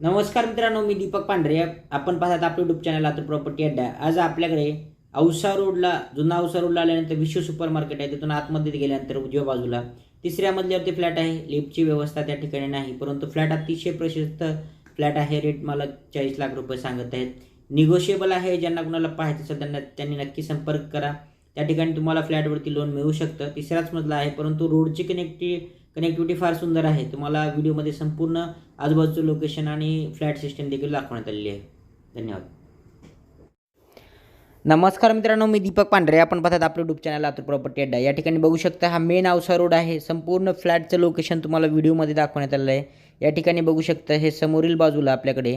नमस्कार मित्रांनो मी दीपक पांढरे. आपण पाहतात आपलं युट्यूब चॅनल आता प्रॉपर्टी अड्डा. आज आपल्याकडे औसा रोडला जुना औसा रोडला आल्यानंतर विश्व सुपर मार्केट आहे. तिथून आतमध्ये गेल्यानंतर उजव्या बाजूला तिसऱ्या मजल्यावरती फ्लॅट आहे. लिफ्टची व्यवस्था त्या ठिकाणी नाही परंतु फ्लॅट अतिशय प्रशस्त फ्लॅट आहे. रेट मला चाळीस लाख रुपये सांगत आहेत. निगोशिएबल आहे ज्यांना कुणाला पाहायचं असेल त्यांना त्यांनी नक्की संपर्क करा. त्या ठिकाणी तुम्हाला फ्लॅटवरती लोन मिळू शकतं. तिसराच मजला आहे परंतु रोडची कनेक्टी कनेक्टिव्हिटी फार सुंदर आहे. तुम्हाला व्हिडिओमध्ये संपूर्ण आजूबाजूचं लोकेशन आणि फ्लॅट सिस्टम देखील दाखवण्यात आलेली आहे. धन्यवाद. नमस्कार मित्रांनो मी दीपक पांढरे. आपण पाहतात आपलं डूब चॅनल लातूर प्रॉपर्टी अड्डा. या ठिकाणी बघू शकता हा मेन औसा रोड आहे. संपूर्ण फ्लॅटचं लोकेशन तुम्हाला व्हिडिओमध्ये दाखवण्यात आलेलं आहे. या ठिकाणी बघू शकता हे समोरील बाजूला आपल्याकडे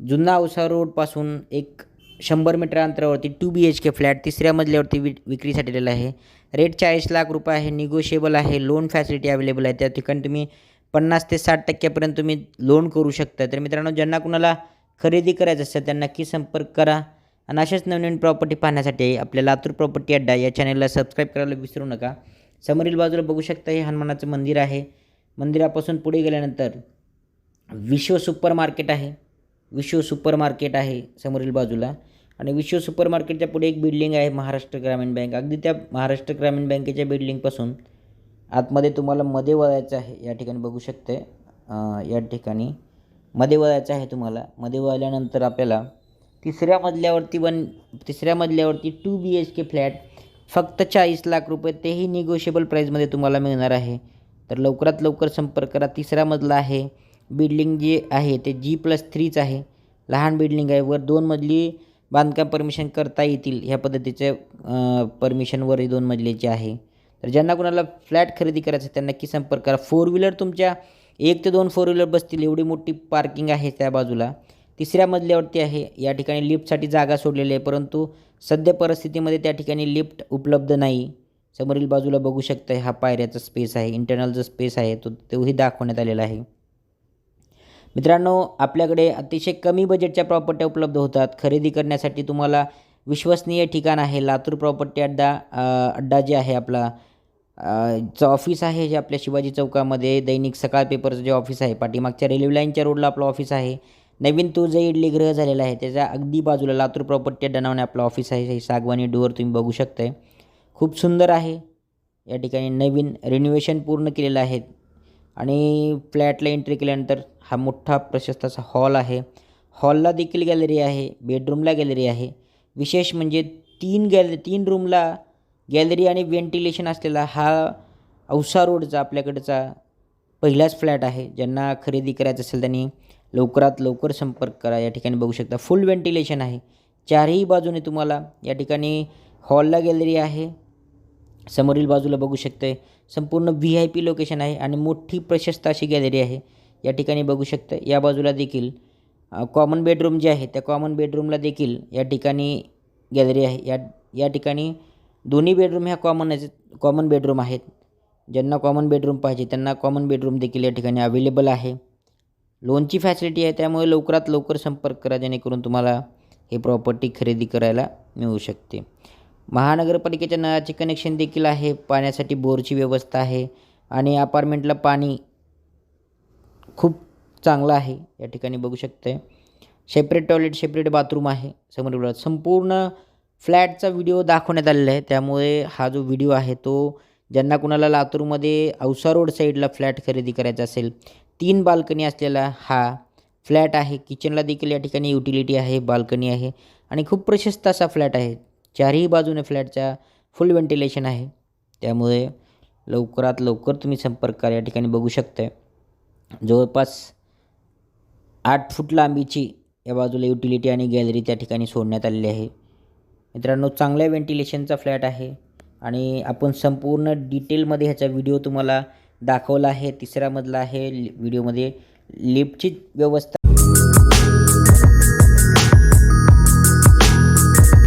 जुना औसा रोडपासून एक शंभर मीटर अंतरावरती two B H K flat तिसऱ्या मजल्यावरती वि विक्रीसाठी दिलेला आहे. रेट चाळीस लाख रुपये आहे निगोशिएबल आहे लोन फॅसिलिटी अवेलेबल आहे. त्या ठिकाणी तुम्ही पन्नास ते साठ टक्क्यापर्यंत तुम्ही लोन करू शकता. तर मित्रांनो ज्यांना कुणाला खरेदी करायचं असेल त्यांना नक्की संपर्क करा. आणि अशाच नवनवीन प्रॉपर्टी पाहण्यासाठी आपल्या लातूर प्रॉपर्टी अड्डा या चॅनलला सबस्क्राईब करायला विसरू नका. समोरील बाजूला बघू शकता हे हनुमानाचं मंदिर आहे. मंदिरापासून पुढे गेल्यानंतर विश्व सुपर मार्केट आहे. विश्व सुपर मार्केट आहे समोरील बाजूला. आणि विश्व सुपर मार्केटच्या पुढे एक बिल्डिंग आहे महाराष्ट्र ग्रामीण बँक. अगदी त्या महाराष्ट्र ग्रामीण बँकेच्या बिल्डिंगपासून आतमध्ये तुम्हाला मध्ये वळायचं आहे या ठिकाणी बघू शकते. या ठिकाणी मध्ये वळायचं आहे तुम्हाला. मध्ये वळल्यानंतर आपल्याला तिसऱ्या मजल्यावरती वन तिसऱ्या मजल्यावरती two B H K flat फक्त चाळीस लाख रुपये तेही निगोशिएबल प्राईजमध्ये तुम्हाला मिळणार आहे. तर लवकरात लवकर संपर्क करा. तिसरा मजला आहे बिल्डिंग जे आहे ते जी प्लस थ्रीच आहे. लहान बिल्डिंग आहे. वर दोन मजली बांधकाम परमिशन करता येतील ह्या पद्धतीचे परमिशनवर दोन मजलीचे आहे. तर ज्यांना कोणाला फ्लॅट खरेदी करायचं त्यांना नक्की संपर्क करा. फोर व्हीलर तुमच्या एक ते दोन फोर व्हीलर बसतील. एवढी मोठी पार्किंग आहे त्या बाजूला. तिसऱ्या मजल्यावरती आहे. या ठिकाणी लिफ्टसाठी जागा सोडलेली आहे. परंतु सध्या परिस्थितीमध्ये त्या ठिकाणी लिफ्ट उपलब्ध नाही. समोरील बाजूला बघू शकता हा पायऱ्याचा स्पेस आहे. इंटरनल जो स्पेस आहे तो तोही दाखवण्यात आलेला आहे. मित्रांनो आपल्याकडे अतिशय कमी बजेटच्या प्रॉपर्ट्या उपलब्ध होतात. खरेदी करण्यासाठी तुम्हाला विश्वसनीय ठिकाण आहे लातूर प्रॉपर्टी अड्डा अड्डा जे आहे आपला. चं ऑफिस आहे जे आपल्या शिवाजी चौकामध्ये. दैनिक सकाळ पेपरचं जे ऑफिस आहे पाठीमागच्या रेल्वे लाईनच्या रोडला आपलं ऑफिस आहे. नवीन तुळजा इडली गृह झालेला आहे. त्याच्या अगदी बाजूला लातूर प्रॉपर्टी अड्डा नावाने आपलं ऑफिस आहे. हे सागवानी डोअर तुम्ही बघू शकताय. खूप सुंदर आहे. या ठिकाणी नवीन रिन्युवेशन पूर्ण केलेलं आहे. आणि फ्लॅटला एंट्री केल्यानंतर हा मोठा प्रशस्त असा हॉल आहे. हॉलला देखील गॅलरी आहे बेडरूमला गॅलरी आहे. विशेष म्हणजे तीन गॅलरी तीन रूमला गॅलरी आणि व्हेंटिलेशन असलेला हा औसा रोडचा आपल्याकडचा पहिलाच फ्लॅट आहे. ज्यांना खरेदी करायचं असेल त्यांनी लवकरात लवकर संपर्क करा. या ठिकाणी बघू शकता फुल व्हेंटिलेशन आहे. चारही बाजूने तुम्हाला या ठिकाणी हॉलला गॅलरी आहे. समोरील बाजूला बघू शकते संपूर्ण व्ही आय पी लोकेशन आहे आणि मोठी प्रशस्त अशी गॅलरी आहे. या ठिकाणी बघू शकता या बाजूला देखील कॉमन बेडरूम जे आहे त्या कॉमन बेडरूमला देखील या ठिकाणी गॅलरी आहे. या या ठिकाणी दोन्ही बेडरूम ह्या कॉमन कॉमन बेडरूम आहेत. ज्यांना कॉमन बेडरूम पाहिजे त्यांना कॉमन बेडरूम देखील या ठिकाणी अवेलेबल आहे. लोनची फॅसिलिटी आहे त्यामुळे लवकरात लवकर संपर्क करा जेणेकरून तुम्हाला हे प्रॉपर्टी खरेदी करायला मिळू शकते. महानगरपालिकेच्या नळाचे कनेक्शन देखील आहे. पाण्यासाठी बोरची व्यवस्था आहे आणि अपार्टमेंटला पाणी खूप चांगलं आहे. या ठिकाणी बघू शकते सेपरेट टॉयलेट सेपरेट बाथरूम आहे. समोर संपूर्ण फ्लॅटचा व्हिडिओ दाखवण्यात आलेला आहे. त्यामुळे हा जो व्हिडिओ आहे तो ज्यांना कुणाला लातूरमध्ये औसा रोड साईडला फ्लॅट खरेदी करायचा असेल तीन बाल्कनी असलेला हा फ्लॅट आहे. किचनला देखील या ठिकाणी युटिलिटी आहे बाल्कनी आहे आणि खूप प्रशस्त असा फ्लॅट आहे. चारही बाजूने फ्लॅटच्या फुल व्हेंटिलेशन आहे. त्यामुळे लवकरात लवकर तुम्ही संपर्क करा. या ठिकाणी बघू शकताय. जवळपास आठ फूट लांबीची या बाजूला युटिलिटी आणि गॅलरी त्या ठिकाणी सोडण्यात आलेली आहे. मित्रांनो चांगल्या व्हेंटिलेशनचा फ्लॅट आहे आणि आपण संपूर्ण डिटेलमध्ये ह्याचा व्हिडिओ तुम्हाला दाखवला आहे. तिसऱ्यामधला आहे. व्हिडिओमध्ये लिफ्टची व्यवस्था